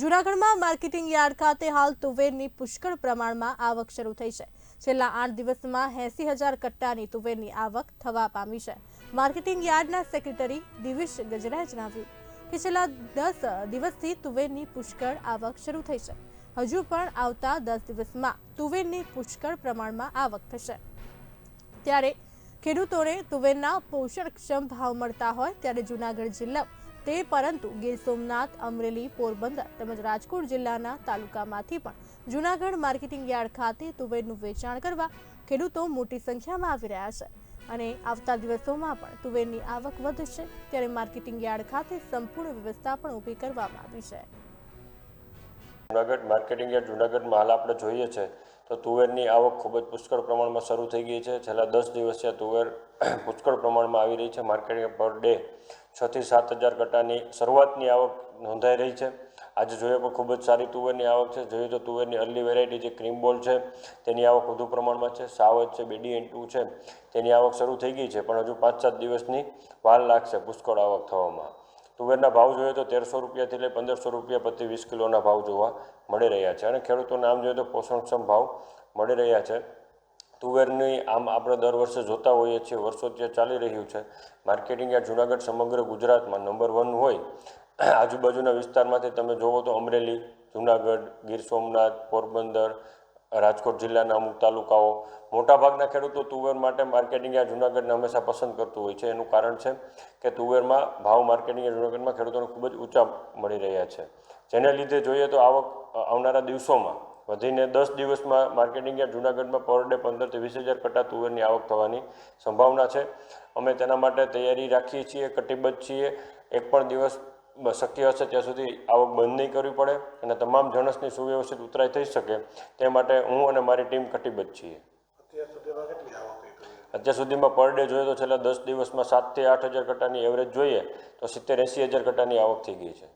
જૂનાગઢમાં marketing yard ખાતે હાલ તુવેરની પુષ્કળ પ્રમાણમાં આવક શરૂ થઈ છે. છેલ્લા આઠ દિવસમાં એસી હજાર કટ્ટાની તુવેરની આવક થવા પામી છે. માર્કેટિંગ યાર્ડના સેક્રેટરી દિવેશ ગજરાએ જણાવ્યું કે છેલ્લા દસ દિવસથી તુવેરની પુષ્કળ આવક શરૂ થઈ છે. હજુ પણ આવતા દસ દિવસમાં તુવેરની પુષ્કળ પ્રમાણમાં આવક થશે. ત્યારે ખેડૂતોને તુવેરના પોષણક્ષમ ભાવ મળતા હોય ત્યારે જૂનાગઢ જિલ્લા તે પરંતુ ગીર સોમનાથ, અમરેલી, પોરબંદર તેમજ રાજકોટ જિલ્લાના તાલુકામાંથી પણ જૂનાગઢ માર્કેટિંગ યાર્ડ ખાતે તુવેરનું વેચાણ કરવા ખેડૂતો મોટી સંખ્યામાં આવી રહ્યા છે. અને આવતા દિવસોમાં પણ તુવેરની આવક વધશે, ત્યારે માર્કેટિંગ યાર્ડ ખાતે સંપૂર્ણ વ્યવસ્થા પણ ઊભી કરવામાં આવી છે. જુનાગઢ માર્કેટિંગ યાર્ડ, જુનાગઢમાં હાલ આપણે જોઈએ છે, તો તુવેરની આવક ખૂબ જ પુષ્કળ પ્રમાણમાં શરૂ થઈ ગઈ છે. છેલ્લા દસ દિવસથી તુવેર પુષ્કળ પ્રમાણમાં આવી રહી છે. માર્કેટિંગ પર ડે છથી સાત હજાર કટાની શરૂઆતની આવક નોંધાઈ રહી છે. આજે જોઈએ પણ ખૂબ જ સારી તુવેરની આવક છે. જોઈએ તો તુવેરની અર્લી વેરાયટી જે ક્રીમ બોલ છે, તેની આવક વધુ પ્રમાણમાં છે. સાવજ છે, બેડી એન છે, તેની આવક શરૂ થઈ ગઈ છે, પણ હજુ પાંચ સાત દિવસની વાર લાગશે પુષ્કળ આવક થવામાં. તુવેરના ભાવ જોઈએ તો તેરસો રૂપિયાથી લઈ પંદરસો રૂપિયા પ્રતિ વીસ કિલોના ભાવ જોવા મળી રહ્યા છે. અને ખેડૂતોને આમ જોઈએ તો પોષણક્ષમ ભાવ મળી રહ્યા છે. તુવેરની આમ આપણે દર વર્ષે જોતા હોઈએ છીએ, વર્ષો ત્યાં ચાલી રહ્યું છે. માર્કેટિંગ યાર્ડ જુનાગઢ સમગ્ર ગુજરાતમાં નંબર વન હોય. આજુબાજુના વિસ્તારમાંથી તમે જોવો તો અમરેલી, જુનાગઢ, ગીર સોમનાથ, પોરબંદર રાજકોટ જિલ્લાના અમુક તાલુકાઓ. મોટાભાગના ખેડૂતો તુવેર માટે માર્કેટિંગ આ જૂનાગઢને હંમેશા પસંદ કરતું હોય છે. એનું કારણ છે કે તુવેરમાં ભાવ માર્કેટિંગ જૂનાગઢમાં ખેડૂતોને ખૂબ જ ઊંચા મળી રહ્યા છે. જેને લીધે જોઈએ તો આવક આવનારા દિવસોમાં વધીને દસ દિવસમાં માર્કેટિંગ યાર્ડ જુનાગઢમાં પર ડે પંદરથી વીસ હજાર કટા તુવેરની આવક થવાની સંભાવના છે. અમે તેના માટે તૈયારી રાખીએ છીએ, કટિબદ્ધ છીએ. એક પણ દિવસ શક્ય હશે ત્યાં સુધી આવક બંધ નહીં કરવી પડે અને તમામ જણસની સુવ્યવસ્થિત ઉતરાઈ થઈ શકે તે માટે હું અને મારી ટીમ કટિબદ્ધ છીએ. સુધીમાં અત્યાર સુધીમાં પર ડે જોઈએ તો છેલ્લા દસ દિવસમાં સાતથી આઠ હજાર કટાની એવરેજ જોઈએ તો સિત્તેર એંસી હજાર કટાની આવક થઈ ગઈ છે.